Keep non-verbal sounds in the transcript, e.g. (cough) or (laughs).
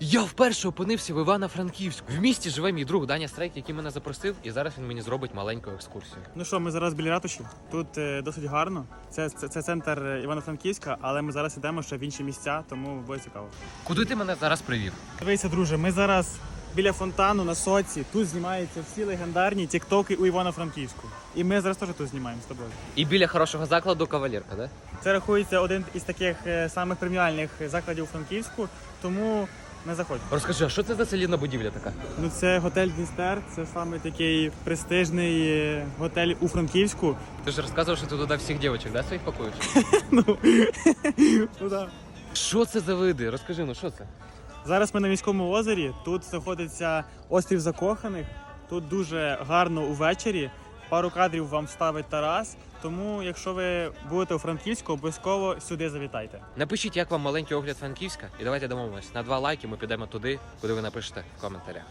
Я вперше опинився в Івано-Франківську. В місті живе мій друг Даня Стрейк, який мене запросив, і зараз він мені зробить маленьку екскурсію. Ну що, ми зараз біля ратуші. Тут е, досить гарно. Це, це, це центр е, Івано-Франківська, але ми зараз йдемо ще в інші місця, тому буде цікаво. Куди ти мене зараз привів? Дивися, друже, ми зараз біля фонтану на соці. Тут знімаються всі легендарні тіктоки у Івано-Франківську. І ми зараз теж тут знімаємо з тобою. І біля хорошого закладу кавалерка, да? Це рахується один із таких е, самих преміальних закладів у Франківську, тому не заходь. Розкажи, а що це за солідна будівля така? Ну, це готель Дністер, це саме такий престижний е, готель у Франківську. Ти ж розказував, що ти туди всіх дівчат, да, своїх пакуєш? (laughs) Ну, (laughs) ну да. Що це за види? Розкажи, ну що це? Зараз ми на міському озері. Тут знаходиться острів закоханих. Тут дуже гарно увечері. Пару кадрів вам вставить Тарас. Тому, якщо ви будете у Франківську, обов'язково сюди завітайте. Напишіть, як вам маленький огляд Франківська, і давайте домовимось. На два лайки ми підемо туди, куди ви напишете в коментарях.